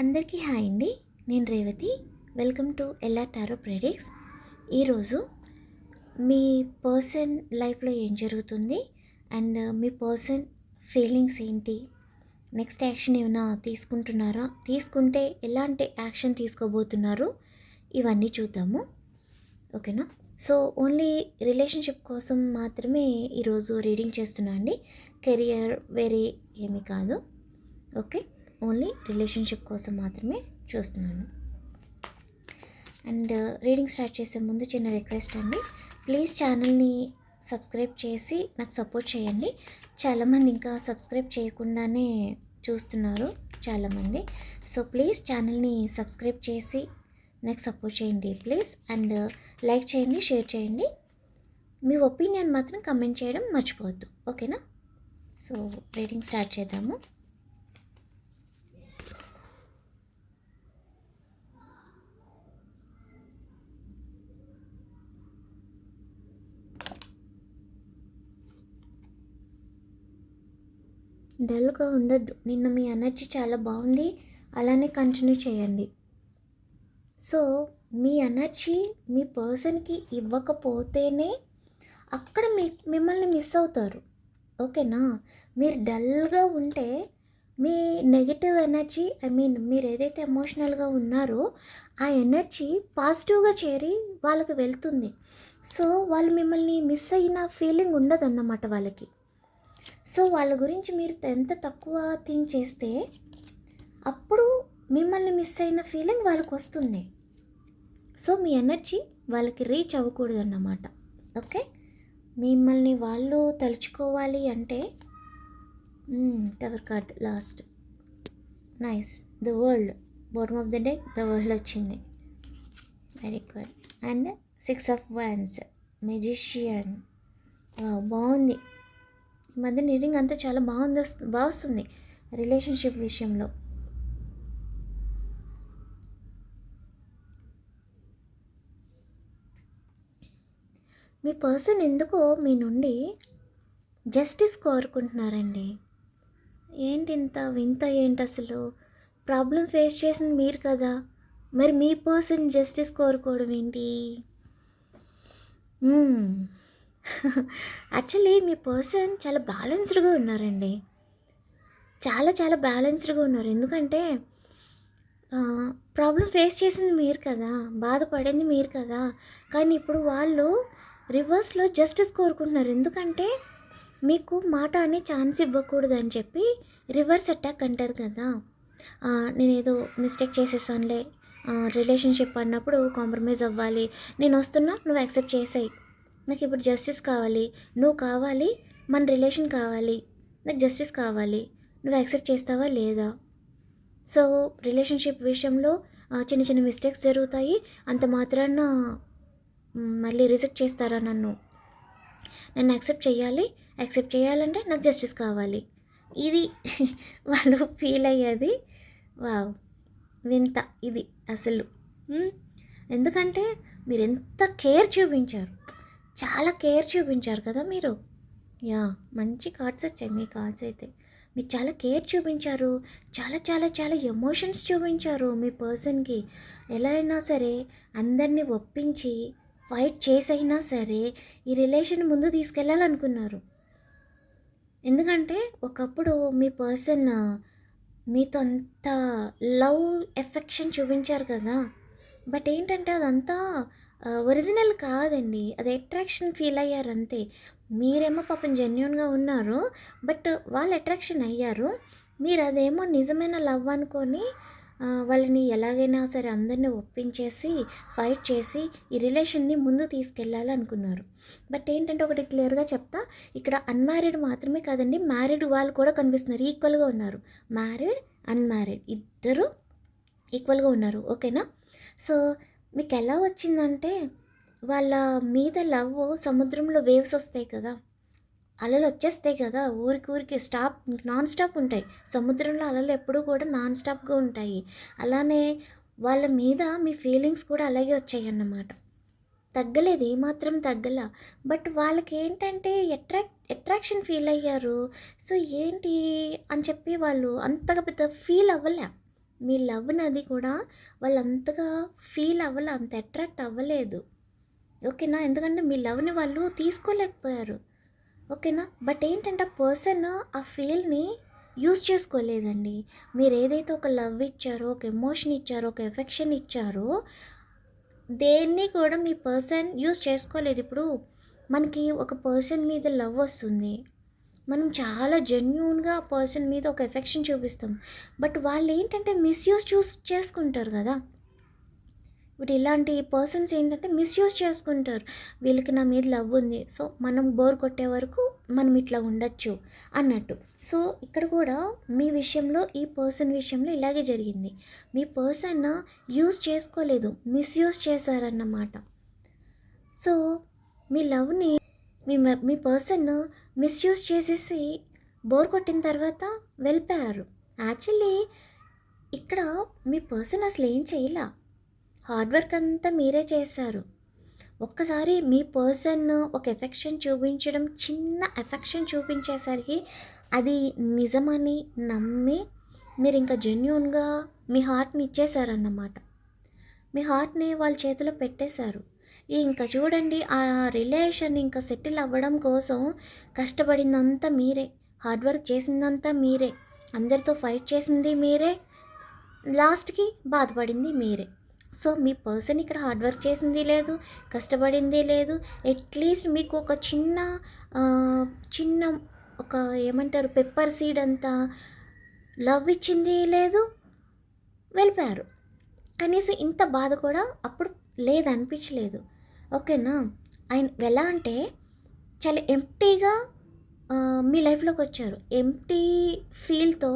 అందరికీ హాయ్ అండి. నేను Revathi. Welcome to L R tarot predicts. ఈరోజు మీ పర్సన్ లైఫ్లో ఏం జరుగుతుంది? అండ్ మీ పర్సన్ ఫీలింగ్స్ ఏంటి? నెక్స్ట్ యాక్షన్ ఏమైనా తీసుకుంటున్నారా? తీసుకుంటే ఎలాంటి యాక్షన్ తీసుకోబోతున్నారు? ఇవన్నీ చూద్దాము. ఓకేనా? సో ఓన్లీ రిలేషన్షిప్ కోసం మాత్రమే ఈరోజు రీడింగ్ చేస్తున్నా అండి. కెరియర్ వేరే ఏమీ కాదు. ఓకే? ఓన్లీ రిలేషన్షిప్ కోసం మాత్రమే చూస్తున్నాను. అండ్ uh, రీడింగ్ స్టార్ట్ చేసే ముందు చిన్న రిక్వెస్ట్ అండి. ప్లీజ్ ఛానల్ని సబ్స్క్రైబ్ చేసి నాకు సపోర్ట్ చేయండి. చాలామంది ఇంకా సబ్స్క్రైబ్ చేయకుండానే చూస్తున్నారు చాలామంది. సో ప్లీజ్ ఛానల్ని సబ్స్క్రైబ్ చేసి నాకు సపోర్ట్ చేయండి ప్లీజ్ అండ్ uh, లైక్ చేయండి షేర్ చేయండి. మీ ఒపీనియన్ మాత్రం కమెంట్ చేయడం మర్చిపోవద్దు. ఓకేనా సో రీడింగ్ స్టార్ట్ చేద్దాము. డల్గా ఉండొద్దు. నిన్న మీ ఎనర్జీ చాలా బాగుంది. అలానే కంటిన్యూ చేయండి. సో మీ ఎనర్జీ మీ పర్సన్కి ఇవ్వకపోతేనే అక్కడ మీ మిమ్మల్ని మిస్ అవుతారు. ఓకేనా? మీరు డల్గా ఉంటే మీ నెగిటివ్ ఎనర్జీ ఐ మీన్ మీరు ఏదైతే ఎమోషనల్గా ఉన్నారో ఆ ఎనర్జీ పాజిటివ్గా చేరి వాళ్ళకి వెళ్తుంది. సో వాళ్ళు మిమ్మల్ని మిస్ అయిన ఫీలింగ్ ఉండదు అన్నమాట వాళ్ళకి. సో వాళ్ళ గురించి మీరు ఎంత తక్కువ థింక్ చేస్తే అప్పుడు మిమ్మల్ని మిస్ అయిన ఫీలింగ్ వాళ్ళకి వస్తుంది. సో మీ ఎనర్జీ వాళ్ళకి రీచ్ అవ్వకూడదు అన్నమాట. ఓకే? మిమ్మల్ని వాళ్ళు తలుచుకోవాలి అంటే tower card last nice the world bottom of the day the world వచ్చింది. Very good and six of wands magician బాగుంది. ఈ మధ్య రీడింగ్ అంతా చాలా బాగుంది వస్తు- బాగా వస్తుంది రిలేషన్షిప్ విషయంలో. మీ పర్సన్ ఎందుకో మీ నుండి జస్టిస్ కోరుకుంటున్నారండి. ఏంటి ఇంత వింత ఏంటి అసలు? ప్రాబ్లం ఫేస్ చేసింది మీరు కదా. మరి మీ పర్సన్ జస్టిస్ కోరుకోవడం ఏంటి? యాక్చువల్లీ మీ పర్సన్ చాలా బ్యాలెన్స్డ్గా ఉన్నారండి. చాలా చాలా బ్యాలెన్స్డ్గా ఉన్నారు. ఎందుకంటే ప్రాబ్లం ఫేస్ చేసింది మీరు కదా బాధపడింది మీరు కదా కానీ ఇప్పుడు వాళ్ళు రివర్స్లో జస్టిస్ కోరుకుంటున్నారు. ఎందుకంటే మీకు మాట అనే ఛాన్స్ ఇవ్వకూడదు అని చెప్పి రివర్స్ అటాక్ అంటారు కదా. నేనేదో మిస్టేక్ చేసేసానులే రిలేషన్షిప్ అన్నప్పుడు కాంప్రమైజ్ అవ్వాలి నేను వస్తున్నా నువ్వు యాక్సెప్ట్ చేసాయి. నాకు ఇప్పుడు జస్టిస్ కావాలి. నువ్వు కావాలి మన రిలేషన్ కావాలి. నాకు జస్టిస్ కావాలి. నువ్వు యాక్సెప్ట్ చేస్తావా లేదా? సో రిలేషన్షిప్ విషయంలో చిన్న చిన్న మిస్టేక్స్ జరుగుతాయి. అంత మాత్రాన మళ్ళీ రిజెక్ట్ చేస్తారా నన్ను? నన్ను యాక్సెప్ట్ చేయాలి. యాక్సెప్ట్ చేయాలంటే నాకు జస్టిస్ కావాలి. ఇది వాళ్ళు ఫీల్ అయ్యేది. వావ్ వింత ఇది అసలు. ఎందుకంటే మీరు ఎంత కేర్ చూపించారు. చాలా కేర్ చూపించారు కదా మీరు? యా మంచి కార్డ్స్ వచ్చాయి మీ కార్డ్స్ అయితే. మీరు చాలా కేర్ చూపించారు. చాలా చాలా చాలా ఎమోషన్స్ చూపించారు మీ పర్సన్కి. ఎలా అయినా సరే అందరినీ ఒప్పించి ఫైట్ చేసైనా సరే ఈ రిలేషన్ ముందు తీసుకెళ్ళాలనుకున్నారు. ఎందుకంటే ఒకప్పుడు మీ పర్సన్ మీతో అంత లవ్ ఎఫెక్షన్ చూపించారు కదా. బట్ ఏంటంటే అదంతా ఒరిజినల్ కాదండి. అది అట్రాక్షన్ ఫీల్ అయ్యారు అంతే మీరేమో పాపం జెన్యున్గా ఉన్నారు బట్ వాళ్ళు అట్రాక్షన్ అయ్యారు. మీరు అదేమో నిజమైన లవ్ అనుకొని వాళ్ళని ఎలాగైనా సరే అందరినీ ఒప్పించేసి ఫైట్ చేసి ఈ రిలేషన్ని ముందు తీసుకెళ్ళాలి అనుకున్నారు. బట్ ఏంటంటే ఒకటి క్లియర్గా చెప్తా. ఇక్కడ అన్మ్యారీడ్ మాత్రమే కాదండి మ్యారీడ్ వాళ్ళు కూడా కనిపిస్తున్నారు. ఈక్వల్గా ఉన్నారు. మ్యారీడ్ అన్మ్యారీడ్ ఇద్దరు ఈక్వల్గా ఉన్నారు. ఓకేనా సో మీకు ఎలా వచ్చిందంటే వాళ్ళ మీద లవ్ సముద్రంలో వేవ్స్ వస్తాయి కదా అలలు వచ్చేస్తాయి కదా ఊరికి ఊరికి స్టాప్ నాన్ స్టాప్ ఉంటాయి. సముద్రంలో అలలు ఎప్పుడూ కూడా నాన్ స్టాప్గా ఉంటాయి. అలానే వాళ్ళ మీద మీ ఫీలింగ్స్ కూడా అలాగే వచ్చాయి అన్నమాట తగ్గలేదు ఏమాత్రం తగ్గల. బట్ వాళ్ళకి ఏంటంటే అట్రాక్ట్ అట్రాక్షన్ ఫీల్ అయ్యారు. సో ఏంటి అని చెప్పి వాళ్ళు అంతగా పెద్ద ఫీల్ అవ్వలే. మీ లవ్ని అది కూడా వాళ్ళు అంతగా ఫీల్ అవ్వలే అంత అట్రాక్ట్ అవ్వలేదు. ఓకేనా? ఎందుకంటే మీ లవ్ని వాళ్ళు తీసుకోలేకపోయారు. ఓకేనా? బట్ ఏంటంటే ఆ పర్సన్ ఆ ఫీల్ని యూజ్ చేసుకోలేదండి. మీరు ఏదైతే ఒక లవ్ ఇచ్చారో ఒక ఎమోషన్ ఇచ్చారో ఒక ఎఫెక్షన్ ఇచ్చారో దేన్ని కూడా మీ పర్సన్ యూజ్ చేసుకోలేదు. ఇప్పుడు మనకి ఒక పర్సన్ మీద లవ్ వస్తుంది. మనం చాలా జెన్యున్గా ఆ పర్సన్ మీద ఒక ఎఫెక్షన్ చూపిస్తాం. బట్ వాళ్ళు ఏంటంటే మిస్యూజ్ చూస్ చేసుకుంటారు కదా. ఇప్పుడు ఇలాంటి పర్సన్స్ ఏంటంటే మిస్యూజ్ చేసుకుంటారు. వీళ్ళకి నా మీద లవ్ ఉంది. సో మనం బోర్ కొట్టే వరకు మనం ఇట్లా ఉండొచ్చు అన్నట్టు. సో ఇక్కడ కూడా మీ విషయంలో ఈ పర్సన్ విషయంలో ఇలాగే జరిగింది. మీ పర్సన్ యూజ్ చేసుకోలేదు. మిస్యూజ్ చేశారన్నమాట. సో మీ లవ్ని మీ మీ పర్సన్ మిస్యూజ్ చేసేసి బోర్ కొట్టిన తర్వాత వెళ్ళిపోయారు. యాక్చువల్లీ ఇక్కడ మీ పర్సన్ అసలు ఏం చేయలే. హార్డ్ వర్క్ అంతా మీరే చేశారు. ఒక్కసారి మీ పర్సన్ ఒక ఎఫెక్షన్ చూపించడం చిన్న ఎఫెక్షన్ చూపించేసరికి అది నిజమని నమ్మి మీరు ఇంకా జెన్యున్గా మీ హార్ట్ని ఇచ్చేశారన్నమాట. మీ హార్ట్ని వాళ్ళ చేతిలో పెట్టేశారు. ఇంకా చూడండి ఆ రిలేషన్ ఇంకా సెటిల్ అవ్వడం కోసం కష్టపడిందంతా మీరే. హార్డ్ వర్క్ చేసిందంతా మీరే. అందరితో ఫైట్ చేసింది మీరే. లాస్ట్కి బాధపడింది మీరే. సో మీ పర్సన్ ఇక్కడ హార్డ్ వర్క్ చేసింది లేదు కష్టపడింది లేదు. అట్లీస్ట్ మీకు ఒక చిన్న చిన్న ఒక ఏమంటారు పెప్పర్ సీడ్ అంతా లవ్ ఇచ్చింది లేదు వెళ్ళిపోయారు. కనీసం ఇంత బాధ కూడా అప్పుడు లేదు అనిపించలేదు. ఓకేనా? ఆయన ఎలా అంటే చాలా ఎంప్టీగా మీ లైఫ్లోకి వచ్చారు. ఎంప్టీ ఫీల్తో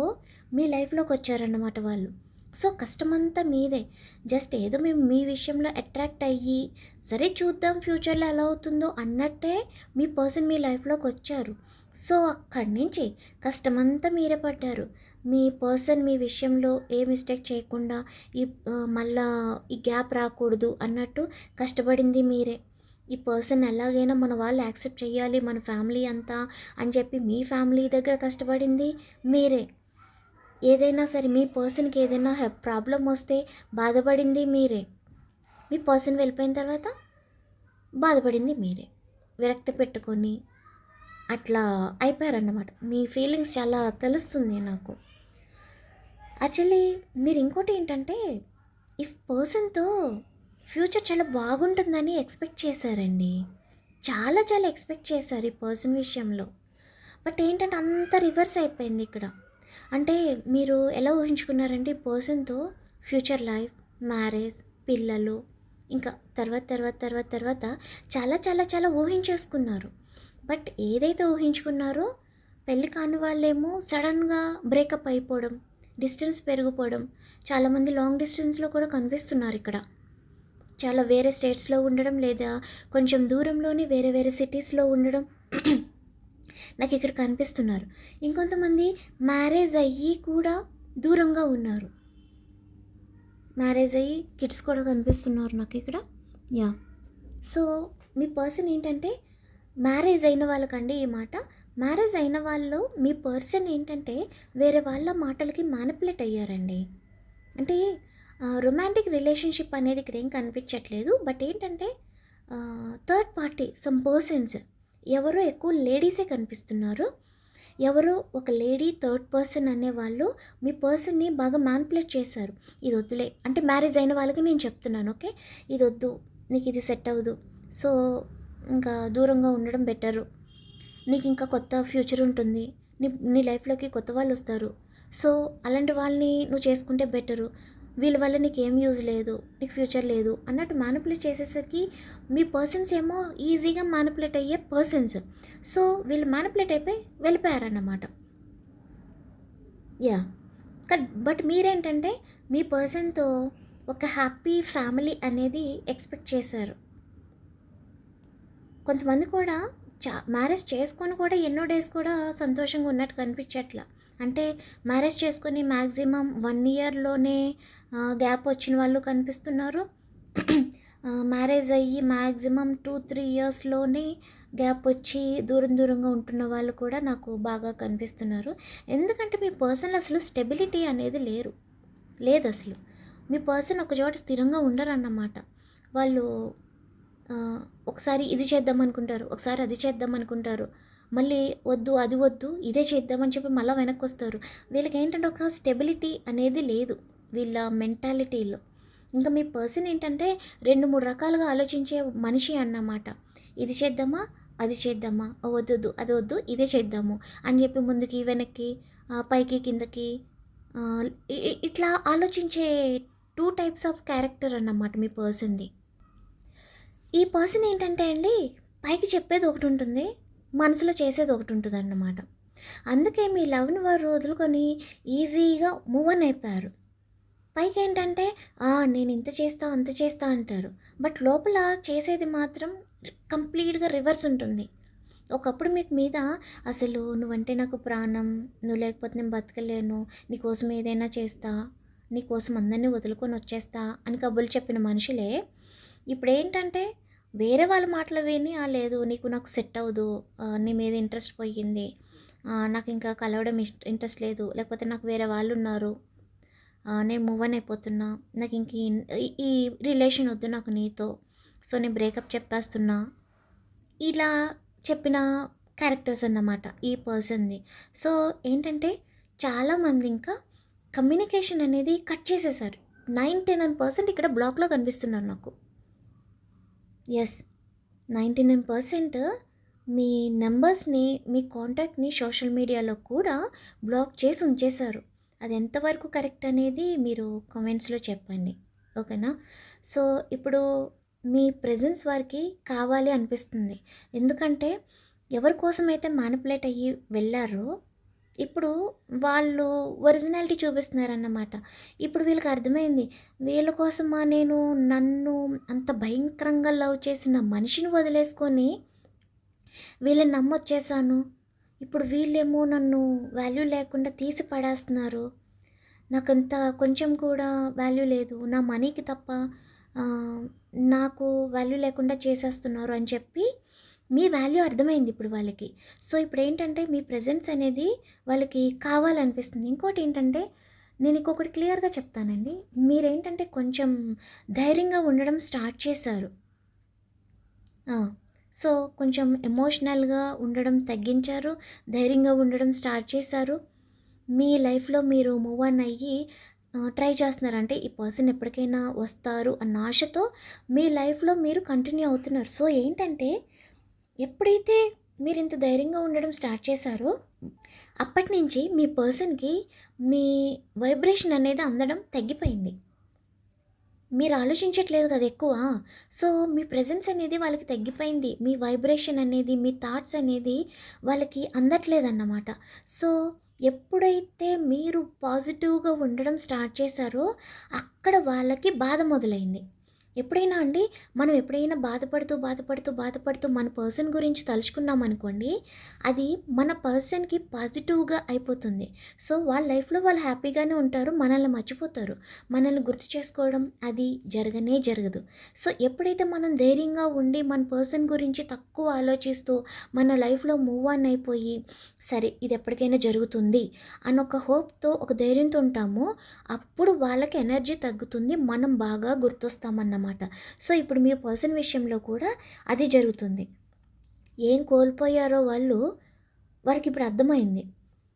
మీ లైఫ్లోకి వచ్చారన్నమాట వాళ్ళు. సో కష్టమంతా మీదే. జస్ట్ ఏదో మేము మీ విషయంలో అట్రాక్ట్ అయ్యి సరే చూద్దాం ఫ్యూచర్లో ఎలా అవుతుందో అన్నట్టే మీ పర్సన్ మీ లైఫ్లోకి వచ్చారు. సో అక్కడి నుంచి కష్టమంతా మీరే పడ్డారు. మీ పర్సన్ మీ విషయంలో ఏ మిస్టేక్ చేయకుండా ఈ మళ్ళా ఈ గ్యాప్ రాకూడదు అన్నట్టు కష్టపడింది మీరే. ఈ పర్సన్ ఎలాగైనా మన వాళ్ళు యాక్సెప్ట్ చేయాలి మన ఫ్యామిలీ అంతా అని చెప్పి మీ ఫ్యామిలీ దగ్గర కష్టపడింది మీరే. ఏదైనా సరే మీ పర్సన్కి ఏదైనా ప్రాబ్లం వస్తే బాధపడింది మీరే. మీ పర్సన్ వెళ్ళిపోయిన తర్వాత బాధపడింది మీరే. విరక్తి పెట్టుకొని అట్లా అయిపోయారన్నమాట. మీ ఫీలింగ్స్ చాలా తెలుస్తుంది నాకు. యాక్చువల్లీ మీరు ఇంకోటి ఏంటంటే ఇఫ్ పర్సన్తో ఫ్యూచర్ చాలా బాగుంటుందని ఎక్స్పెక్ట్ చేశారండి. చాలా చాలా ఎక్స్పెక్ట్ చేశారు ఈ పర్సన్ విషయంలో. బట్ ఏంటంటే అంత రివర్స్ అయిపోయింది ఇక్కడ. అంటే మీరు ఎలా ఊహించుకున్నారంటే ఈ పర్సన్తో ఫ్యూచర్ లైఫ్ మ్యారేజ్ పిల్లలు ఇంకా తర్వాత తర్వాత తర్వాత తర్వాత చాలా చాలా చాలా ఊహించేసుకున్నారు. బట్ ఏదైతే ఊహించుకున్నారో పెళ్ళి కాని వాళ్ళేమో సడన్గా బ్రేకప్ అయిపోవడం డిస్టెన్స్ పెరిగిపోవడం. చాలామంది లాంగ్ డిస్టెన్స్లో కూడా కనిపిస్తున్నారు ఇక్కడ. చాలా వేరే స్టేట్స్లో ఉండడం లేదా కొంచెం దూరంలోనే వేరే వేరే సిటీస్లో ఉండడం నాకు ఇక్కడ కనిపిస్తున్నారు. ఇంకొంతమంది మ్యారేజ్ అయ్యి కూడా దూరంగా ఉన్నారు. మ్యారేజ్ అయ్యి కిడ్స్ కూడా కనిపిస్తున్నారు నాకు ఇక్కడ. యా. సో మీ పర్సన్ ఏంటంటే మ్యారేజ్ అయిన వాళ్ళకండి ఈ మాట. మ్యారేజ్ అయిన వాళ్ళు మీ పర్సన్ ఏంటంటే వేరే వాళ్ళ మాటలకి మ్యానిపులేట్ అయ్యారండి. అంటే రొమాంటిక్ రిలేషన్షిప్ అనేది ఇక్కడ ఏం కనిపించట్లేదు. బట్ ఏంటంటే థర్డ్ పార్టీ సమ్ పర్సన్స్ ఎవరో ఎక్కువ లేడీసే కనిపిస్తున్నారు. ఎవరో ఒక లేడీ థర్డ్ పర్సన్ అనేవాళ్ళు మీ పర్సన్ని బాగా మ్యానిపులేట్ చేశారు. ఇది వద్దులే. అంటే మ్యారేజ్ అయిన వాళ్ళకి నేను చెప్తున్నాను ఓకే? ఇది వద్దు. నీకు ఇది సెట్ అవ్వదు. సో ఇంకా దూరంగా ఉండడం బెటరు. నీకు ఇంకా కొత్త ఫ్యూచర్ ఉంటుంది. నీ నీ లైఫ్లోకి కొత్త వాళ్ళు వస్తారు. సో అలాంటి వాళ్ళని నువ్వు చేసుకుంటే బెటరు. వీళ్ళ వల్ల నీకు ఏం యూజ్ లేదు. నీకు ఫ్యూచర్ లేదు. అన్నట్టు మ్యానిపులేట్ చేసేసరికి మీ పర్సన్స్ ఏమో ఈజీగా మ్యానిపులేట్ అయ్యే పర్సన్స్. సో వీళ్ళు మ్యానిపులేట్ అయిపోయి వెళ్ళిపోయారన్నమాట. యా. బట్ మీరేంటంటే మీ పర్సన్తో ఒక హ్యాపీ ఫ్యామిలీ అనేది ఎక్స్పెక్ట్ చేశారు. కొంతమంది కూడా చా మ్యారేజ్ చేసుకొని కూడా ఎన్నో డేస్ కూడా సంతోషంగా ఉన్నట్టు కనిపించట్లా. అంటే మ్యారేజ్ చేసుకొని మ్యాక్సిమం వన్ ఇయర్లోనే గ్యాప్ వచ్చిన వాళ్ళు కనిపిస్తున్నారు. మ్యారేజ్ అయ్యి మ్యాక్సిమం టూ త్రీ ఇయర్స్లోనే గ్యాప్ వచ్చి దూరం దూరంగా ఉంటున్న వాళ్ళు కూడా నాకు బాగా కనిపిస్తున్నారు. ఎందుకంటే మీ పర్సనల్ అసలు స్టెబిలిటీ అనేది లేరు. లేదు అసలు. మీ పర్సన్ ఒక చోట స్థిరంగా ఉండరన్నమాట. వాళ్ళు ఒకసారి ఇది చేద్దాం అనుకుంటారు ఒకసారి అది చేద్దాం అనుకుంటారు. మళ్ళీ వద్దు అది వద్దు ఇదే చేద్దామని చెప్పి మళ్ళీ వెనక్కి వస్తారు. వీళ్ళకి ఏంటంటే ఒక స్టెబిలిటీ అనేది లేదు వీళ్ళ మెంటాలిటీలో ఇంకా మీ పర్సన్ ఏంటంటే రెండు మూడు రకాలుగా ఆలోచించే మనిషి అన్నమాట. ఇది చేద్దామా అది చేద్దామా? ఓ వద్దు వద్దు అది వద్దు ఇదే చేద్దాము అని చెప్పి ముందుకి వెనక్కి పైకి కిందకి ఇట్లా ఆలోచించే టూ టైప్స్ ఆఫ్ క్యారెక్టర్ అన్నమాట మీ పర్సన్ది ఈ పర్సన్ ఏంటంటే అండి పైకి చెప్పేది ఒకటి ఉంటుంది మనసులో చేసేది ఒకటి ఉంటుంది అన్నమాట అందుకే మీ లవ్ని వారు వదులుకొని ఈజీగా మూవ్ అన్ అయిపోయారు. పైకి ఏంటంటే నేను ఇంత చేస్తా అంత చేస్తా అంటారు. బట్ లోపల చేసేది మాత్రం కంప్లీట్గా రివర్స్ ఉంటుంది. ఒకప్పుడు మీకు మీద అసలు నువ్వంటే నాకు ప్రాణం నువ్వు లేకపోతే నేను బతకలేను నీకోసం ఏదైనా చేస్తా నీకోసం అందరినీ వదులుకొని వచ్చేస్తా అని కబుర్లు చెప్పిన మనుషులే. ఇప్పుడు ఏంటంటే వేరే వాళ్ళ మాటలు విని "ఆ, లేదు నీకు నాకు సెట్ అవ్వదు నీ మీద ఇంట్రెస్ట్ పోయింది నాకు ఇంకా కలవడం ఇష్ట ఇంట్రెస్ట్ లేదు లేకపోతే నాకు వేరే వాళ్ళు ఉన్నారు నేను మూవ్ అని అయిపోతున్నా నాకు ఇంక ఈ- రిలేషన్ వద్దు నాకు నీతో సో నేను బ్రేకప్ చెప్పేస్తున్నా. ఇలా చెప్పిన క్యారెక్టర్స్ అన్నమాట ఈ పర్సన్ది సో ఏంటంటే చాలామంది ఇంకా కమ్యూనికేషన్ అనేది కట్ చేసేసారు. నైంటీ నైన్ పర్సెంట్ ఇక్కడ బ్లాక్లో కనిపిస్తున్నారు నాకు. ఎస్ నైంటీ నైన్ పర్సెంట్ మీ నెంబర్స్ని మీ కాంటాక్ట్ని సోషల్ మీడియాలో కూడా బ్లాక్ చేసి ఉంచేశారు. అది ఎంతవరకు కరెక్ట్ అనేది మీరు కామెంట్స్లో చెప్పండి. ఓకేనా? సో ఇప్పుడు మీ ప్రెజెన్స్ వారికి కావాలి అనిపిస్తుంది. ఎందుకంటే ఎవరి కోసం అయితే మ్యానిపులేట్ అయ్యి వెళ్ళారో ఇప్పుడు వాళ్ళు ఒరిజినాలిటీ చూపిస్తున్నారన్నమాట. ఇప్పుడు వీళ్ళకి అర్థమైంది. వీళ్ళ కోసమా నేను నన్ను అంత భయంకరంగా లవ్ చేసిన మనిషిని వదిలేసుకొని వీళ్ళని నమ్మొచ్చేసాను ఇప్పుడు వీళ్ళేమో నన్ను వాల్యూ లేకుండా తీసి పడేస్తున్నారు. నాకంత కొంచెం కూడా వాల్యూ లేదు. నా మనీకి తప్ప నాకు వాల్యూ లేకుండా చేసేస్తున్నారు అని చెప్పి మీ వాల్యూ అర్థమైంది ఇప్పుడు వాళ్ళకి. సో ఇప్పుడు ఏంటంటే మీ ప్రజెన్స్ అనేది వాళ్ళకి కావాలనిపిస్తుంది. ఇంకోటి ఏంటంటే నేను ఇంకొకటి క్లియర్గా చెప్తానండి. మీరేంటంటే కొంచెం ధైర్యంగా ఉండడం స్టార్ట్ చేశారు. సో కొంచెం ఎమోషనల్గా ఉండడం తగ్గించారు. ధైర్యంగా ఉండడం స్టార్ట్ చేశారు. మీ లైఫ్లో మీరు మూవ్ ఆన్ అయ్యి ట్రై చేస్తున్నారంటే ఈ పర్సన్ ఎప్పటికైనా వస్తారు అన్న ఆశతో మీ లైఫ్లో మీరు కంటిన్యూ అవుతున్నారు. సో ఏంటంటే ఎప్పుడైతే మీరు ఇంత ధైర్యంగా ఉండడం స్టార్ట్ చేశారో అప్పటి నుంచి మీ పర్సన్కి మీ వైబ్రేషన్ అనేది అందడం తగ్గిపోయింది. మీరు ఆలోచించట్లేదు కదా ఎక్కువ. సో మీ ప్రెజెన్స్ అనేది వాళ్ళకి తగ్గిపోయింది. మీ వైబ్రేషన్ అనేది మీ థాట్స్ అనేది వాళ్ళకి అందట్లేదు అన్నమాట సో ఎప్పుడైతే మీరు పాజిటివ్గా ఉండడం స్టార్ట్ చేశారో అక్కడ వాళ్ళకి బాధ మొదలైంది. ఎప్పుడైనా అండి మనం ఎప్పుడైనా బాధపడుతూ బాధపడుతూ బాధపడుతూ మన పర్సన్ గురించి తలుచుకున్నాం అనుకోండి అది మన పర్సన్కి పాజిటివ్గా అయిపోతుంది. సో వాళ్ళ లైఫ్లో వాళ్ళు హ్యాపీగానే ఉంటారు మనల్ని మర్చిపోతారు. మనల్ని గుర్తు చేసుకోవడం అది జరగనే జరగదు. సో ఎప్పుడైతే మనం ధైర్యంగా ఉండి మన పర్సన్ గురించి తక్కువ ఆలోచిస్తూ మన లైఫ్లో మూవ్ ఆన్ అయిపోయి సరే ఇది ఎప్పటికైనా జరుగుతుంది అని ఒక హోప్తో ఒక ధైర్యంతో ఉంటామో అప్పుడు వాళ్ళకి ఎనర్జీ తగ్గుతుంది మనం బాగా గుర్తొస్తామన్నమాట. సో ఇప్పుడు మీ పర్సన్ విషయంలో కూడా అది జరుగుతుంది. ఏం కోల్పోయారో వాళ్ళు వారికి ఇప్పుడు అర్థమైంది.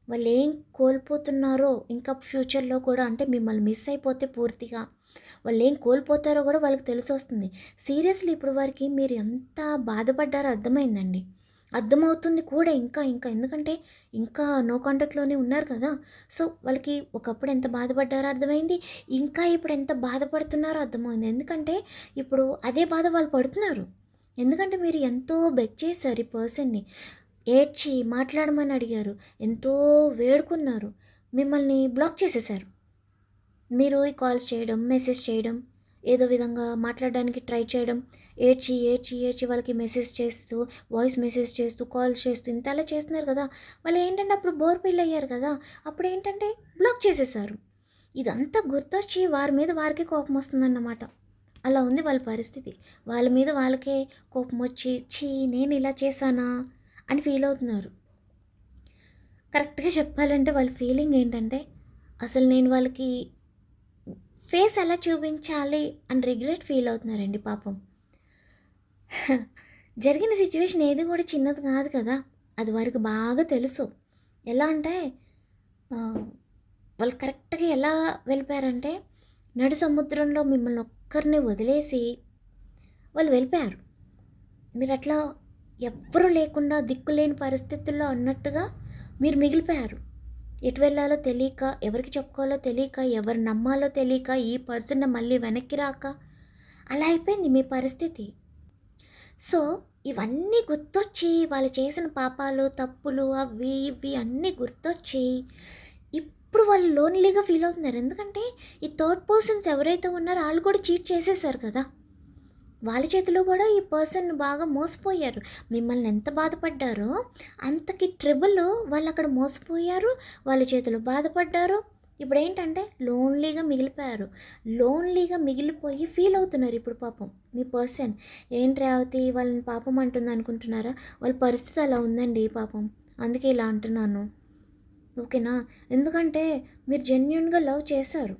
వాళ్ళు ఏం కోల్పోతున్నారో ఇంకా ఫ్యూచర్లో కూడా అంటే మిమ్మల్ని మిస్ అయిపోతే పూర్తిగా. వాళ్ళు ఏం కోల్పోతారో కూడా వాళ్ళకి తెలిసి వస్తుంది సీరియస్లీ ఇప్పుడు వారికి మీరు ఎంత బాధపడ్డారో అర్థమైందండి. అర్థమవుతుంది కూడా ఇంకా ఇంకా. ఎందుకంటే ఇంకా నో కాంటాక్ట్లోనే ఉన్నారు కదా. సో వాళ్ళకి ఒకప్పుడు ఎంత బాధపడ్డారో అర్థమైంది. ఇంకా ఇప్పుడు ఎంత బాధపడుతున్నారో అర్థమైంది. ఎందుకంటే ఇప్పుడు అదే బాధ వాళ్ళు పడుతున్నారు. ఎందుకంటే మీరు ఎంతో బెక్ చేశారు ఈ పర్సన్ని ఏడ్చి మాట్లాడమని అడిగారు. ఎంతో వేడుకున్నారు. మిమ్మల్ని బ్లాక్ చేసేసారు మీరు ఈ కాల్స్ చేయడం మెసేజ్ చేయడం ఏదో విధంగా మాట్లాడడానికి ట్రై చేయడం ఏడ్చి ఏడ్చి ఏడ్చి వాళ్ళకి మెసేజ్ చేస్తూ వాయిస్ మెసేజ్ చేస్తూ కాల్స్ చేస్తూ ఇంత అలా చేస్తున్నారు కదా. వాళ్ళు ఏంటంటే అప్పుడు బోర్ పిల్ల అయ్యారు కదా. అప్పుడు ఏంటంటే బ్లాక్ చేసేసారు. ఇదంతా గుర్తొచ్చి వారి మీద వారికే కోపం వస్తుందన్నమాట. అలా ఉంది వాళ్ళ పరిస్థితి. వాళ్ళ మీద వాళ్ళకే కోపం వచ్చి ఛీ నేను ఇలా చేశానా అని ఫీల్ అవుతున్నారు. కరెక్ట్గా చెప్పాలంటే వాళ్ళ ఫీలింగ్ ఏంటంటే అసలు నేను వాళ్ళకి ఫేస్ ఎలా చూపించాలి అని రిగ్రెట్ ఫీల్ అవుతున్నారండి పాపం. జరిగిన సిచ్యువేషన్ ఏది కూడా చిన్నది కాదు కదా. అది వారికి బాగా తెలుసు. ఎలా అంటే వాళ్ళు కరెక్ట్గా ఎలా వెళ్ళిపోయారంటే నడు సముద్రంలో మిమ్మల్ని ఒక్కరిని వదిలేసి వాళ్ళు వెళ్ళిపోయారు. మీరు అట్లా ఎవ్వరూ లేకుండా దిక్కులేని పరిస్థితుల్లో అన్నట్టుగా మీరు మిగిలిపోయారు. ఎటు వెళ్ళాలో తెలియక ఎవరికి చెప్పుకోవాలో తెలియక ఎవరు నమ్మాలో తెలియక ఈ పర్సన్ మళ్ళీ వెనక్కి రాక? అలా అయిపోయింది మీ పరిస్థితి. సో ఇవన్నీ గుర్తొచ్చి వాళ్ళు చేసిన పాపాలు తప్పులు అవి ఇవి అన్నీ గుర్తొచ్చి ఇప్పుడు వాళ్ళు లోన్లీగా ఫీల్ అవుతున్నారు. ఎందుకంటే ఈ థర్డ్ పర్సన్స్ ఎవరైతే ఉన్నారో వాళ్ళు కూడా చీట్ చేసేసారు కదా. వాళ్ళ చేతిలో కూడా ఈ పర్సన్ బాగా మోసపోయారు. మిమ్మల్ని ఎంత బాధపడ్డారో అంతకి ట్రిబుల్ వాళ్ళు అక్కడ మోసపోయారు వాళ్ళ చేతిలో బాధపడ్డారు. ఇప్పుడు ఏంటంటే లోన్లీగా మిగిలిపోయారు. లోన్లీగా మిగిలిపోయి ఫీల్ అవుతున్నారు ఇప్పుడు పాపం మీ పర్సన్. ఏంటి రావతి వాళ్ళని పాపం అంటుంది అనుకుంటున్నారా? వాళ్ళ పరిస్థితి అలా ఉందండి పాపం. అందుకే ఇలా అంటున్నాను. ఓకేనా? ఎందుకంటే మీరు జెన్యున్గా లవ్ చేశారు.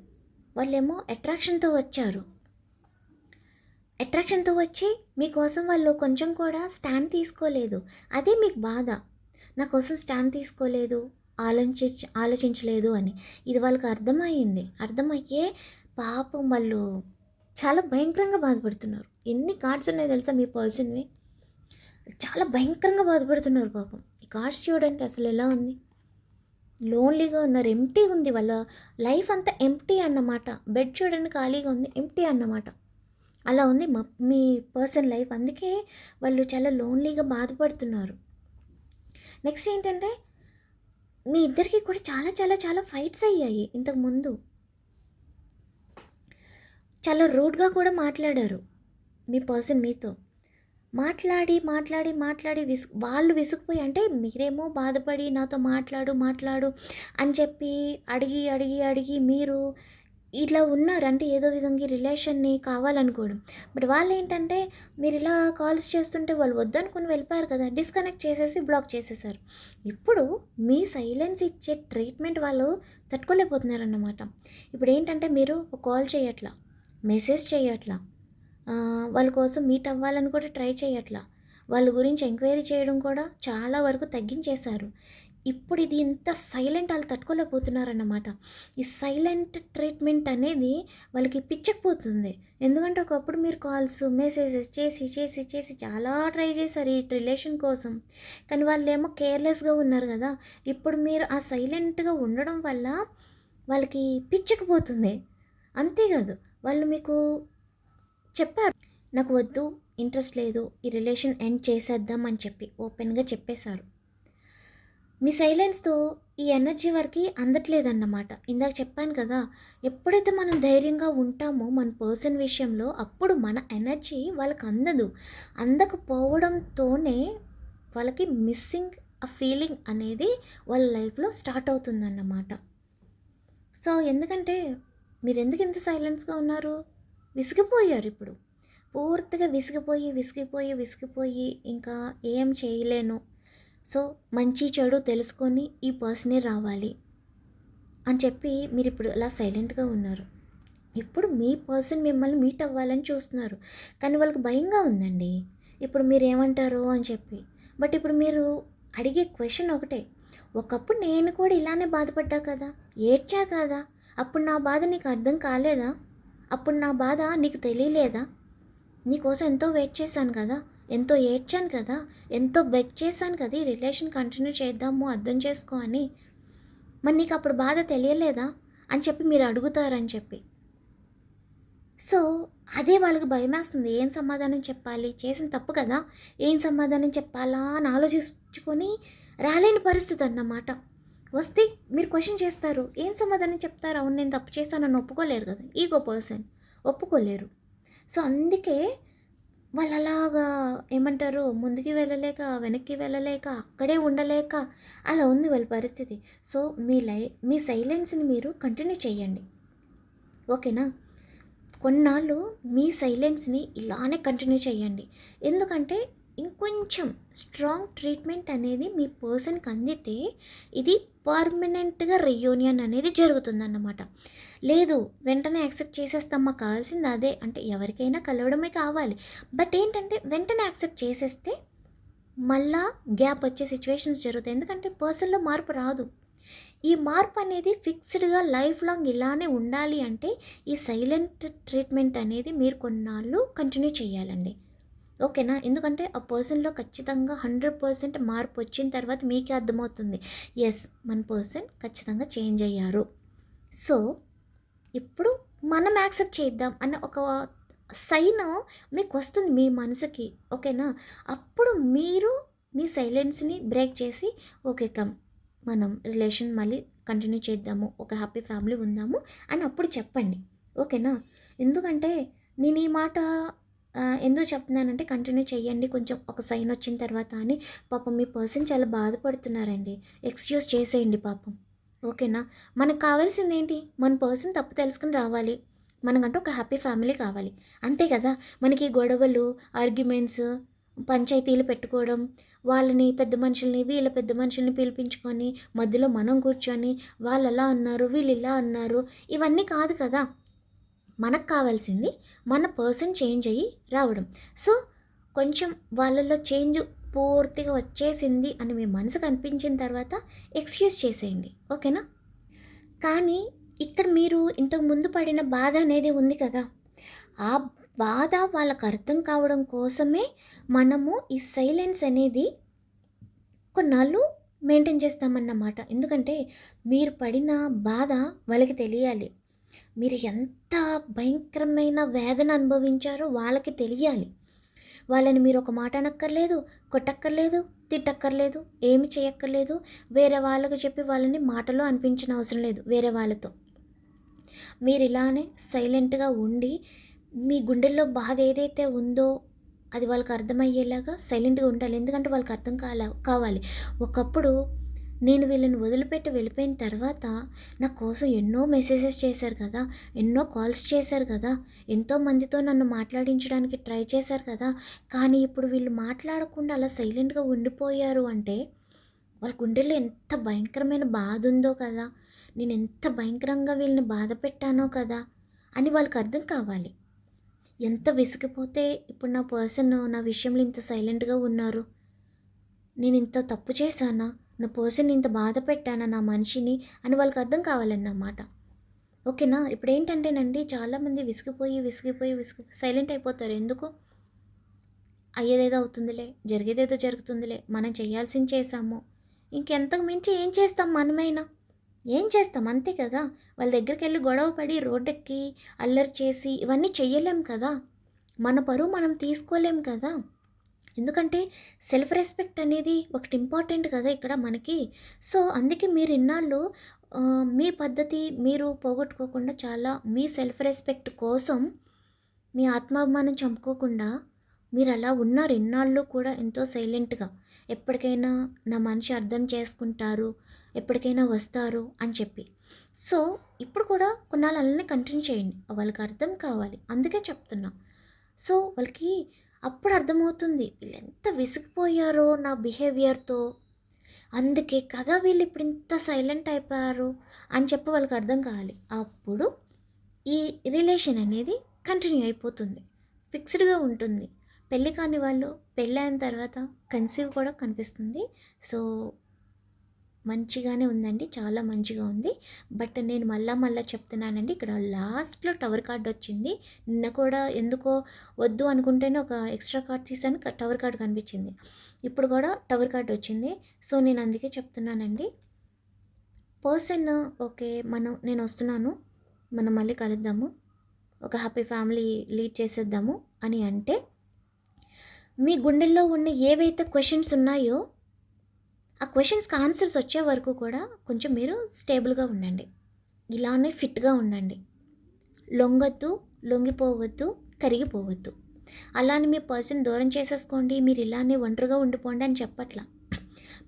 వాళ్ళేమో అట్రాక్షన్తో వచ్చారు. అట్రాక్షన్తో వచ్చి మీకోసం వాళ్ళు కొంచెం కూడా స్టాండ్ తీసుకోలేదు. అదే మీకు బాధ. నా కోసం స్టాండ్ తీసుకోలేదు ఆలోచి ఆలోచించలేదు అని. ఇది వాళ్ళకి అర్థమయ్యింది. అర్థమయ్యే పాపం వాళ్ళు చాలా భయంకరంగా బాధపడుతున్నారు. ఎన్ని కార్డ్స్ ఉన్నాయో తెలుసా మీ పర్సన్వి? చాలా భయంకరంగా బాధపడుతున్నారు పాపం. ఈ కార్డ్స్ చూడండి అసలు ఎలా ఉంది. లోన్లీగా ఉన్నారు ఎంటీ ఉంది వాళ్ళ లైఫ్ అంతా ఎంటీ అన్నమాట. బెడ్ చూడండి ఖాళీగా ఉంది ఎంటీ అన్నమాట. అలా ఉంది. మా మీ పర్సన్ లైఫ్. అందుకే వాళ్ళు చాలా లోన్లీగా బాధపడుతున్నారు. నెక్స్ట్ ఏంటంటే మీ ఇద్దరికి కూడా చాలా చాలా చాలా ఫైట్స్ అయ్యాయి ఇంతకుముందు చాలా రూడ్గా కూడా మాట్లాడారు మీ పర్సన్ మీతో. మాట్లాడి మాట్లాడి మాట్లాడి విసు వాళ్ళు విసుకుపోయి అంటే మీరేమో బాధపడి నాతో మాట్లాడు మాట్లాడు అని చెప్పి అడిగి అడిగి అడిగి మీరు ఇట్లా ఉన్నారంటే ఏదో విధంగా రిలేషన్ని కావాలనుకోవడం. బట్ వాళ్ళు ఏంటంటే మీరు ఇలా కాల్స్ చేస్తుంటే వాళ్ళు వద్దనుకుని వెళ్ళిపోయారు కదా డిస్కనెక్ట్ చేసేసి బ్లాక్ చేసేసారు. ఇప్పుడు మీ సైలెన్స్ ఇచ్చే ట్రీట్మెంట్ వాళ్ళు తట్టుకోలేకపోతున్నారన్నమాట. ఇప్పుడు ఏంటంటే మీరు ఒక కాల్ చేయట్లా మెసేజ్ చేయట్లా వాళ్ళ కోసం మీట్ అవ్వాలని కూడా ట్రై చేయట్లా. వాళ్ళ గురించి ఎంక్వైరీ చేయడం కూడా చాలా వరకు తగ్గించేశారు. ఇప్పుడు ఇది ఇంత సైలెంట్ వాళ్ళు తట్టుకోలేకపోతున్నారన్నమాట. ఈ సైలెంట్ ట్రీట్మెంట్ అనేది వాళ్ళకి పిచ్చకపోతుంది ఎందుకంటే ఒకప్పుడు మీరు కాల్స్ మెసేజెస్ చేసి చేసి చేసి చాలా ట్రై చేశారు ఈ రిలేషన్ కోసం. కానీ వాళ్ళు ఏమో కేర్లెస్గా ఉన్నారు కదా. ఇప్పుడు మీరు ఆ సైలెంట్గా ఉండడం వల్ల వాళ్ళకి పిచ్చకపోతుంది అంతేకాదు వాళ్ళు మీకు చెప్పారు నాకు వద్దు ఇంట్రెస్ట్ లేదు ఈ రిలేషన్ ఎండ్ చేసేద్దాం అని చెప్పి ఓపెన్గా చెప్పేశారు. మీ సైలెన్స్తో ఈ ఎనర్జీ వరకు అందట్లేదన్నమాట. ఇందాక చెప్పాను కదా ఎప్పుడైతే మనం ధైర్యంగా ఉంటామో మన పర్సన్ విషయంలో అప్పుడు మన ఎనర్జీ వాళ్ళకి అందదు. అందకపోవడంతోనే వాళ్ళకి మిస్సింగ్ ఆ ఫీలింగ్ అనేది వాళ్ళ లైఫ్లో స్టార్ట్ అవుతుందన్నమాట. సో ఎందుకంటే మీరు ఎందుకు ఇంత సైలెన్స్గా ఉన్నారు? విసిగిపోయారు ఇప్పుడు. పూర్తిగా విసిగిపోయి విసిగిపోయి విసిగిపోయి ఇంకా ఏం చేయలేను సో మంచి చెడు తెలుసుకొని ఈ పర్సనే రావాలి అని చెప్పి మీరు ఇప్పుడు అలా సైలెంట్గా ఉన్నారు. ఇప్పుడు మీ పర్సన్ మిమ్మల్ని మీట్ అవ్వాలని చూస్తున్నారు. కానీ వాళ్ళకి భయంగా ఉందండి. ఇప్పుడు మీరు ఏమంటారు అని చెప్పి. బట్ ఇప్పుడు మీరు అడిగే క్వశ్చన్ ఒకటే. ఒకప్పుడు నేను కూడా ఇలానే బాధపడ్డా కదా? ఏడ్చా కదా? అప్పుడు నా బాధ నీకు అర్థం కాలేదా? అప్పుడు నా బాధ నీకు తెలియలేదా? నీకోసం ఎంతో వెయిట్ చేశాను కదా? ఎంతో ఏడ్చాను కదా ఎంతో బెగ్ చేశాను కదా ఈ రిలేషన్ కంటిన్యూ చేద్దాము అర్థం చేసుకో అని. మరి నీకు అప్పుడు బాధ తెలియలేదా? అని చెప్పి మీరు అడుగుతారని చెప్పి. సో అదే వాళ్ళకి భయమేస్తుంది ఏం సమాధానం చెప్పాలి? చేసిన తప్పు కదా. ఏం సమాధానం చెప్పాలా అని ఆలోచించుకొని రాలేని పరిస్థితి అన్నమాట. వస్తే మీరు క్వశ్చన్ చేస్తారు ఏం సమాధానం చెప్తారు? అవును నేను తప్పు చేశానని ఒప్పుకోలేరు కదా. Ego person ఒప్పుకోలేరు. సో అందుకే వాళ్ళు అలాగా ఏమంటారు? ముందుకి వెళ్ళలేక వెనక్కి వెళ్ళలేక అక్కడే ఉండలేక అలా ఉంది వాళ్ళ పరిస్థితి. సో మీ లై మీ సైలెన్స్ని మీరు కంటిన్యూ చేయండి. ఓకేనా? కొన్నాళ్ళు మీ సైలెన్స్ని ఇలానే కంటిన్యూ చేయండి. ఎందుకంటే ఇంకొంచెం స్ట్రాంగ్ ట్రీట్మెంట్ అనేది మీ పర్సన్కి అందితే ఇది పర్మనెంట్గా రియూనియన్ అనేది జరుగుతుందన్నమాట. లేదు వెంటనే యాక్సెప్ట్ చేసేస్తాం మాకు కావాల్సింది అదే. అంటే ఎవరికైనా కలవడమే కావాలి. బట్ ఏంటంటే వెంటనే యాక్సెప్ట్ చేసేస్తే మళ్ళా గ్యాప్ వచ్చే సిచ్యువేషన్స్ జరుగుతాయి. ఎందుకంటే పర్సన్లో మార్పు రాదు. ఈ మార్పు అనేది ఫిక్స్డ్గా లైఫ్ లాంగ్ ఇలానే ఉండాలి అంటే ఈ సైలెంట్ ట్రీట్మెంట్ అనేది మీరు కొన్నాళ్ళు కంటిన్యూ చేయాలండి. ఓకేనా? ఎందుకంటే ఆ పర్సన్లో ఖచ్చితంగా హండ్రెడ్ పర్సెంట్ మార్పు వచ్చిన తర్వాత మీకే అర్థమవుతుంది. ఎస్ మన పర్సన్ ఖచ్చితంగా చేంజ్ అయ్యారు. సో ఇప్పుడు మనం యాక్సెప్ట్ చేద్దాం అన్న ఒక సైన్ మీకు వస్తుంది మీ మనసుకి. ఓకేనా? అప్పుడు మీరు మీ సైలెన్స్ని బ్రేక్ చేసి ఓకే కమ్ మనం రిలేషన్ మళ్ళీ కంటిన్యూ చేద్దాము. ఒక హ్యాపీ ఫ్యామిలీ ఉందాము అని అప్పుడు చెప్పండి. ఓకేనా? ఎందుకంటే నేను ఈ మాట ఎందుకు చెప్తున్నానంటే కంటిన్యూ చేయండి కొంచెం ఒక సైన్ వచ్చిన తర్వాత అని. పాపం మీ పర్సన్ చాలా బాధపడుతున్నారండి. ఎక్స్క్యూజ్ చేసేయండి పాపం. ఓకేనా? మనకు కావాల్సింది ఏంటి? మన పర్సన్ తప్పు తెలుసుకుని రావాలి. మనకంటే ఒక హ్యాపీ ఫ్యామిలీ కావాలి. అంతే కదా? మనకి గొడవలు ఆర్గ్యుమెంట్స్ పంచాయతీలు పెట్టుకోవడం వాళ్ళని పెద్ద మనుషుల్ని వీళ్ళ పెద్ద మనుషుల్ని పిలిపించుకొని మధ్యలో మనం కూర్చొని వాళ్ళు అలా అన్నారు వీళ్ళు ఇలా అన్నారు ఇవన్నీ కాదు కదా? మనకు కావాల్సింది మన పర్సన్ చేంజ్ అయ్యి రావడం. సో కొంచెం వాళ్ళల్లో చేంజ్ పూర్తిగా వచ్చేసింది అని మీ మనసుకు అనిపించిన తర్వాత ఎక్స్క్యూజ్ చేసేయండి. ఓకేనా? కానీ ఇక్కడ మీరు ఇంతకు ముందు పడిన బాధ అనేది ఉంది కదా. ఆ బాధ వాళ్ళకు అర్థం కావడం కోసమే మనము ఈ సైలెన్స్ అనేది కొన్నాళ్ళు మెయింటైన్ చేస్తామన్నమాట. ఎందుకంటే మీరు పడిన బాధ వాళ్ళకి తెలియాలి. మీరు ఎంత భయంకరమైన వేదన అనుభవించారో వాళ్ళకి తెలియాలి. వాళ్ళని మీరు ఒక మాట అనక్కర్లేదు కొట్టక్కర్లేదు తిట్టక్కర్లేదు ఏమి చేయక్కర్లేదు. వేరే వాళ్ళకి చెప్పి వాళ్ళని మాటలో అనిపించిన అవసరం లేదు వేరే వాళ్ళతో. మీరు ఇలానే సైలెంట్గా ఉండి మీ గుండెల్లో బాధ ఏదైతే ఉందో అది వాళ్ళకి అర్థమయ్యేలాగా సైలెంట్గా ఉండాలి. ఎందుకంటే వాళ్ళకి అర్థం కాల కావాలి. ఒకప్పుడు నేను వీళ్ళని వదిలిపెట్టి వెళ్ళిపోయిన తర్వాత నా కోసం ఎన్నో మెసేజెస్ చేశారు కదా ఎన్నో కాల్స్ చేశారు కదా ఎంతో మందితో నన్ను మాట్లాడించడానికి ట్రై చేశారు కదా కానీ ఇప్పుడు వీళ్ళు మాట్లాడకుండా అలా సైలెంట్గా ఉండిపోయారు అంటే వాళ్ళ గుండెల్లో ఎంత భయంకరమైన బాధ ఉందో కదా నేను ఎంత భయంకరంగా వీళ్ళని బాధ పెట్టానో కదా అని వాళ్ళకి అర్థం కావాలి. ఎంత విసిగిపోతే ఇప్పుడు నా పర్సన్ నా విషయంలో ఇంత సైలెంట్గా ఉన్నారు? నేను ఇంత తప్పు చేశానా? నా పర్సన్ ఇంత బాధ పెట్టానా నా మనిషిని అని వాళ్ళకి అర్థం కావాలన్నమాట. ఓకేనా? ఇప్పుడు ఏంటంటేనండి చాలామంది విసిగిపోయి విసిగిపోయి విసిగి సైలెంట్ అయిపోతారు. ఎందుకు? అయ్యేదేదో అవుతుందిలే జరిగేదేదో జరుగుతుందిలే మనం చేయాల్సింది చేసాము ఇంకెంతకు మించి ఏం చేస్తాం మనమైనా? ఏం చేస్తాం? అంతే కదా? వాళ్ళ దగ్గరికి వెళ్ళి గొడవ పడి రోడ్డెక్కి అల్లరి చేసి ఇవన్నీ చెయ్యలేం కదా? మన పరువు మనం తీసుకోలేం కదా? ఎందుకంటే సెల్ఫ్ రెస్పెక్ట్ అనేది ఒకటి ఇంపార్టెంట్ కదా ఇక్కడ మనకి. సో అందుకే మీరు ఇన్నాళ్ళు మీ పద్ధతి మీరు పోగొట్టుకోకుండా చాలా మీ సెల్ఫ్ రెస్పెక్ట్ కోసం మీ ఆత్మాభిమానం చంపుకోకుండా మీరు అలా ఉన్నారు ఇన్నాళ్ళు కూడా ఎంతో సైలెంట్గా. ఎప్పటికైనా నా మనిషి అర్థం చేసుకుంటారు ఎప్పటికైనా వస్తారు అని చెప్పి. సో ఇప్పుడు కూడా కొన్నాళ్ళు అలానే కంటిన్యూ చేయండి. వాళ్ళకి అర్థం కావాలి. అందుకే చెప్తున్నా. సో వాళ్ళకి అప్పుడు అర్థమవుతుంది వీళ్ళు ఎంత విసిగిపోయారో నా బిహేవియర్తో. అందుకే కదా వీళ్ళు ఇప్పుడు ఇంత సైలెంట్ అయిపోయారు అని చెప్పి వాళ్ళకి అర్థం కావాలి. అప్పుడు ఈ రిలేషన్ అనేది కంటిన్యూ అయిపోతుంది. ఫిక్స్డ్గా ఉంటుంది. పెళ్ళి కాని వాళ్ళు పెళ్ళి అయిన తర్వాత కన్సీవ్ కూడా కనిపిస్తుంది. సో మంచిగానే ఉందండి. చాలా మంచిగా ఉంది. బట్ నేను మళ్ళా మళ్ళీ చెప్తున్నానండి. ఇక్కడ లాస్ట్లో టవర్ కార్డ్ వచ్చింది. నిన్న కూడా ఎందుకో వద్దు అనుకుంటేనే ఒక ఎక్స్ట్రా కార్డ్ తీసాను. టవర్ కార్డ్ కనిపించింది. ఇప్పుడు కూడా టవర్ కార్డ్ వచ్చింది. సో నేను అందుకే చెప్తున్నానండి. పర్సన్ ఓకే మనం నేను వస్తున్నాను. మనం మళ్ళీ కలుద్దాము. ఒక హ్యాపీ ఫ్యామిలీ లీడ్ చేసేద్దాము అని అంటే మీ గుండెల్లో ఉన్న ఏవైతే క్వశ్చన్స్ ఉన్నాయో ఆ క్వశ్చన్స్కి ఆన్సర్స్ వచ్చే వరకు కూడా కొంచెం మీరు స్టేబుల్గా ఉండండి. ఇలానే ఫిట్గా ఉండండి. లొంగొద్దు లొంగిపోవద్దు కరిగిపోవద్దు. అలానే మీ పర్సన్ దూరం చేసేసుకోండి మీరు ఇలానే ఒంటరిగా ఉండిపోండి అని చెప్పట్లా.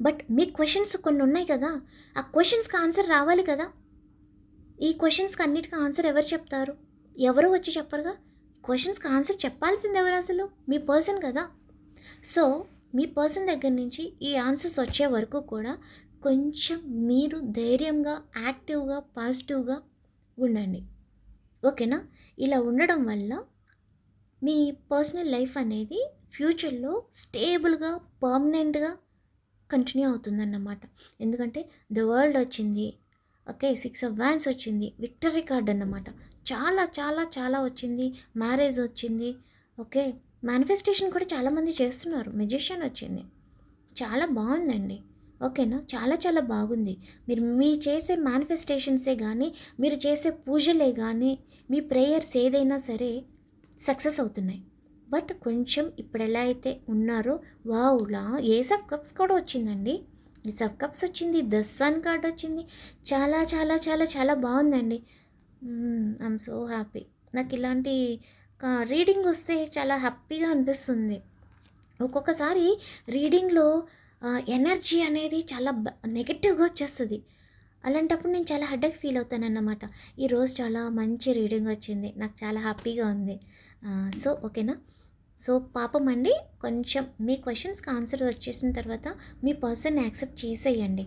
బట్ మీ క్వశ్చన్స్ కొన్ని ఉన్నాయి కదా ఆ క్వశ్చన్స్కి ఆన్సర్ రావాలి కదా. ఈ క్వశ్చన్స్కి అన్నిటికీ ఆన్సర్ ఎవరు చెప్తారు? ఎవరు వచ్చి చెప్పరుగా? క్వశ్చన్స్కి ఆన్సర్ చెప్పాల్సింది ఎవరు అసలు? మీ పర్సన్ కదా. సో మీ పర్సన్ దగ్గర నుంచి ఈ ఆన్సర్స్ వచ్చే వరకు కూడా కొంచెం మీరు ధైర్యంగా యాక్టివ్గా పాజిటివ్గా ఉండండి. ఓకేనా? ఇలా ఉండడం వల్ల మీ పర్సనల్ లైఫ్ అనేది ఫ్యూచర్లో స్టేబుల్గా పర్మనెంట్గా కంటిన్యూ అవుతుందన్నమాట. ఎందుకంటే ద వరల్డ్ వచ్చింది ఓకే సిక్స్ ఆఫ్ వ్యాన్స్ వచ్చింది విక్టరీ కార్డ్ అన్నమాట. చాలా చాలా చాలా వచ్చింది మ్యారేజ్ వచ్చింది ఓకే. మేనిఫెస్టేషన్ కూడా చాలామంది చేస్తున్నారు. మెజిషియన్ వచ్చింది. చాలా బాగుందండి. ఓకేనా చాలా చాలా బాగుంది. మీరు మీ చేసే మేనిఫెస్టేషన్సే కానీ మీరు చేసే పూజలే కానీ మీ ప్రేయర్స్ ఏదైనా సరే సక్సెస్ అవుతున్నాయి. బట్ కొంచెం ఇప్పుడు ఎలా అయితే ఉన్నారో వావులా ఏ ఆఫ్ కప్స్ కూడా వచ్చిందండి. ఈ ఆఫ్ కప్స్ వచ్చింది ద సన్ కార్డ్ వచ్చింది. చాలా చాలా చాలా చాలా బాగుందండి. ఐఎమ్ సో హ్యాపీ నాకు ఇలాంటి రీడింగ్ వస్తే చాలా హ్యాపీగా అనిపిస్తుంది. ఒక్కొక్కసారి రీడింగ్లో ఎనర్జీ అనేది చాలా నెగటివ్గా వచ్చేస్తుంది. అలాంటప్పుడు నేను చాలా హెడేక్ ఫీల్ అవుతాను అన్నమాట ఈరోజు చాలా మంచి రీడింగ్ వచ్చింది. నాకు చాలా హ్యాపీగా ఉంది. సో ఓకేనా? సో పాపం అండి కొంచెం మీ క్వశ్చన్స్కి ఆన్సర్ వచ్చేసిన తర్వాత మీ పర్సన్ యాక్సెప్ట్ చేసేయండి.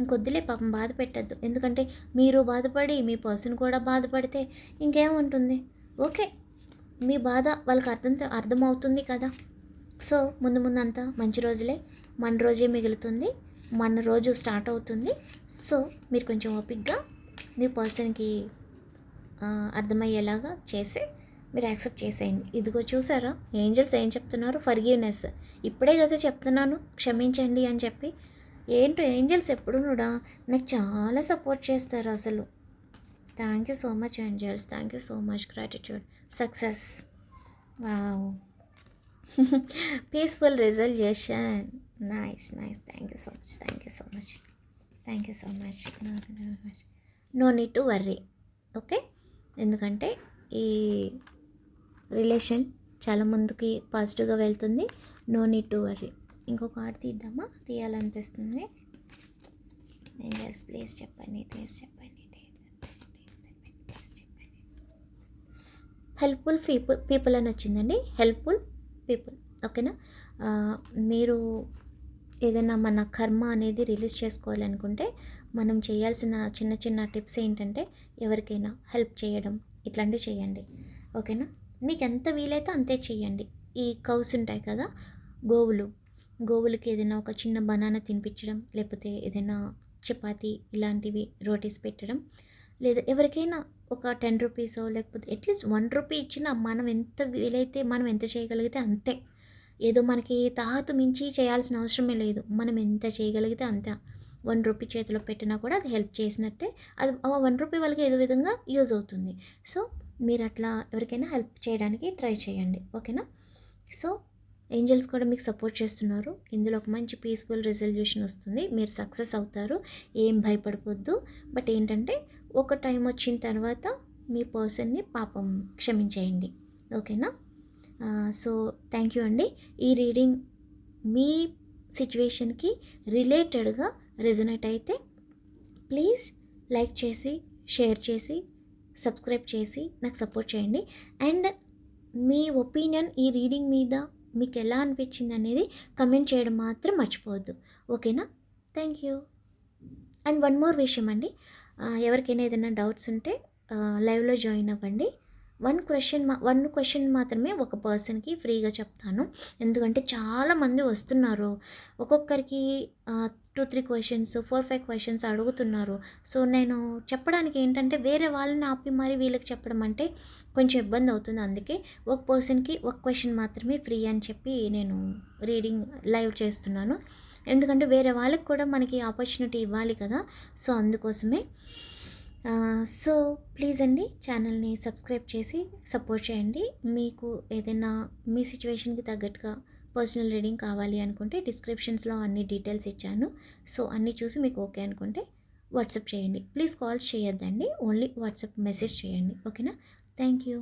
ఇంకొద్దులే పాపం బాధ పెట్టద్దు. ఎందుకంటే మీరు బాధపడి మీ పర్సన్ కూడా బాధపడితే ఇంకేముంటుంది ఓకే. మీ బాధ వాళ్ళకి అర్థం అర్థమవుతుంది కదా. సో ముందు ముందు అంతా మంచి రోజులే. మన రోజే మిగులుతుంది. మన రోజు స్టార్ట్ అవుతుంది. సో మీరు కొంచెం ఓపిక్గా మీ పర్సన్కి అర్థమయ్యేలాగా చేసి మీరు యాక్సెప్ట్ చేసేయండి. ఇదిగో చూసారా? ఏంజల్స్ ఏం చెప్తున్నారు? ఫర్గివ్నెస్. ఇప్పుడే కదా చెప్తున్నాను. క్షమించండి అని చెప్పి. ఏంటో ఏంజల్స్ ఎప్పుడు కూడా నాకు చాలా సపోర్ట్ చేస్తారు అసలు. Thank you so much angels thank you so much gratitude success wow peaceful resolution nice nice thank you so much thank you so much thank you so much no need to worry okay ఎందుకంటే ఈ relation చాలా ముందుకి పాజిటివ్గా వెళ్తుంది. No need to worry ఇంకొక ఆడ తీద్దామా? తీయాలనిపిస్తుంది. ఎస్ ప్లీజ్ చెప్పండి. ప్లీజ్ చెప్పండి. హెల్ప్ఫుల్ పీపుల్ పీపుల్ అని వచ్చిందండి. హెల్ప్ఫుల్ పీపుల్ ఓకేనా? మీరు ఏదైనా మన కర్మ అనేది రిలీజ్ చేసుకోవాలనుకుంటే మనం చేయాల్సిన చిన్న చిన్న టిప్స్ ఏంటంటే ఎవరికైనా హెల్ప్ చేయడం ఇట్లాంటివి చేయండి ఓకేనా? మీకు ఎంత వీలైతే అంతే చేయండి. ఈ కౌస్ ఉంటాయి కదా గోవులు. గోవులకి ఏదైనా ఒక చిన్న బనానా తినిపించడం లేకపోతే ఏదైనా చపాతి ఇలాంటివి రోటీస్ పెట్టడం లేదా ఎవరికైనా ఒక టెన్ రూపీసో లేకపోతే అట్లీస్ట్ వన్ రూపీ ఇచ్చినా మనం ఎంత వీలైతే మనం ఎంత చేయగలిగితే అంతే. ఏదో మనకి తాహతు మించి చేయాల్సిన అవసరమే లేదు. మనం ఎంత చేయగలిగితే అంత. వన్ రూపీ చేతిలో పెట్టినా కూడా అది హెల్ప్ చేసినట్టే. అది ఆ వన్ రూపీ వాళ్ళకి ఏదో విధంగా యూజ్ అవుతుంది. సో మీరు అట్లా ఎవరికైనా హెల్ప్ చేయడానికి ట్రై చేయండి. ఓకేనా? సో ఏంజల్స్ కూడా మీకు సపోర్ట్ చేస్తున్నారు. ఇందులో ఒక మంచి పీస్ఫుల్ రెజల్యూషన్ వస్తుంది. మీరు సక్సెస్ అవుతారు. ఏం భయపడిపోద్దు బట్ ఏంటంటే ఒక టైం వచ్చిన తర్వాత మీ పర్సన్ని పాపం క్షమించేయండి. ఓకేనా? సో థ్యాంక్ యూ అండి. ఈ రీడింగ్ మీ సిచ్యువేషన్కి రిలేటెడ్గా రెజొనేట్ అయితే ప్లీజ్ లైక్ చేసి షేర్ చేసి సబ్స్క్రైబ్ చేసి నాకు సపోర్ట్ చేయండి. అండ్ మీ ఒపీనియన్ ఈ రీడింగ్ మీద మీకు ఎలా అనిపించింది అనేది కమెంట్ చేయడం మాత్రం మర్చిపోవద్దు. ఓకేనా? Thank you. And one more విషయం అండి. ఎవరికైనా ఏదైనా డౌట్స్ ఉంటే లైవ్లో జాయిన్ అవ్వండి. వన్ క్వశ్చన్ మా వన్ క్వశ్చన్ మాత్రమే ఒక పర్సన్కి ఫ్రీగా చెప్తాను. ఎందుకంటే చాలామంది వస్తున్నారు. ఒక్కొక్కరికి two three questions four five questions అడుగుతున్నారు. సో నేను చెప్పడానికి ఏంటంటే వేరే వాళ్ళని ఆపి మరి వీళ్ళకి చెప్పడం అంటే కొంచెం ఇబ్బంది అవుతుంది. అందుకే ఒక పర్సన్కి ఒక క్వశ్చన్ మాత్రమే ఫ్రీ అని చెప్పి నేను రీడింగ్ లైవ్ చేస్తున్నాను. ఎందుకంటే వేరే వాళ్ళకి కూడా మనకి ఆపర్చునిటీ ఇవ్వాలి కదా. సో అందుకోసమే సో ప్లీజ్ అండి ఛానల్ని సబ్స్క్రైబ్ చేసి సపోర్ట్ చేయండి. మీకు ఏదైనా మీ సిచ్యువేషన్కి తగ్గట్టుగా పర్సనల్ రీడింగ్ కావాలి అనుకుంటే డిస్క్రిప్షన్స్లో అన్ని డీటెయిల్స్ ఇచ్చాను. సో అన్నీ చూసి మీకు ఓకే అనుకుంటే వాట్సాప్ చేయండి. ప్లీజ్ కాల్స్ చేయొద్దండి. ఓన్లీ వాట్సాప్ మెసేజ్ చేయండి. ఓకేనా థ్యాంక్ యూ